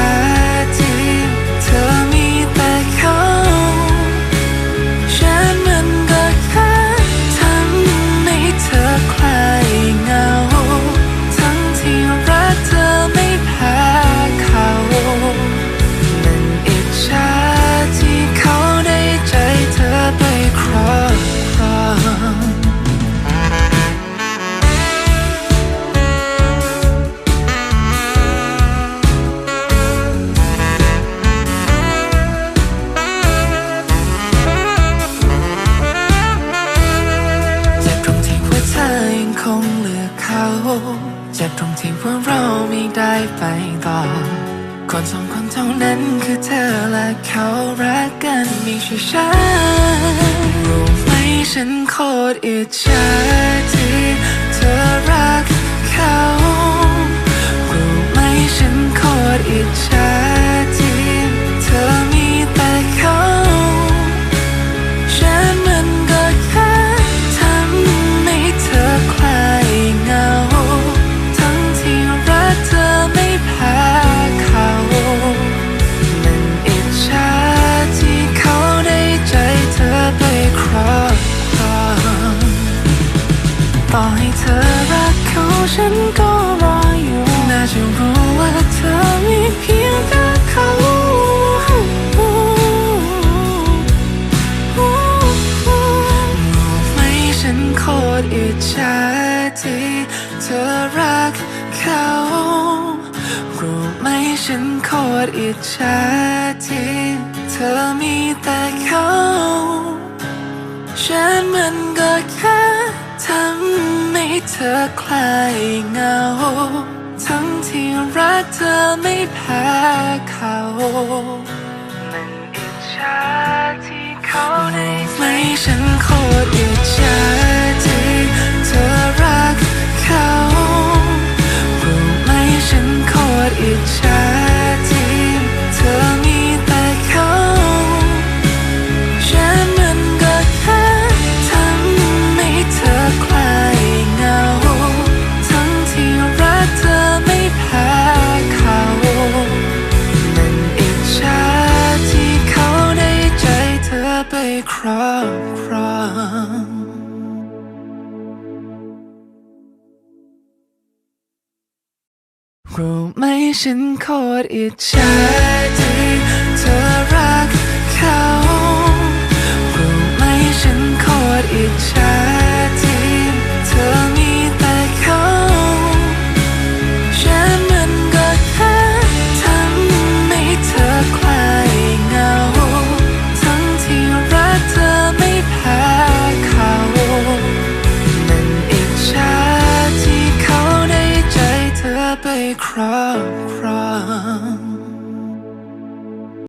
า คงเลือกเขาเจ็บตรงที่ว่าเราไม่ได้ไปต่อ คนสองคนเท่านั้นคือเธอและเขารักกันไม่ใช่ฉันรู้ไหมฉันโคตรอิจฉาที่เธอรัก ฉันก็รออยู่น่าจะรู้ว่าเธอมีเพียงแต่เขาไหมฉันโคตรอิจฉาที่เธอรักเขารู้ไหมฉันโคตรอิจฉาที่เธอมีแต่เขาฉันมันก็แค่ ให้เธอคลายเหงา ทั้งที่รักเธอไม่แพ้เขา ฉันโคตรอิจฉาที่เธอรักเขารู้ไหมฉันโคตรอิจฉา อิ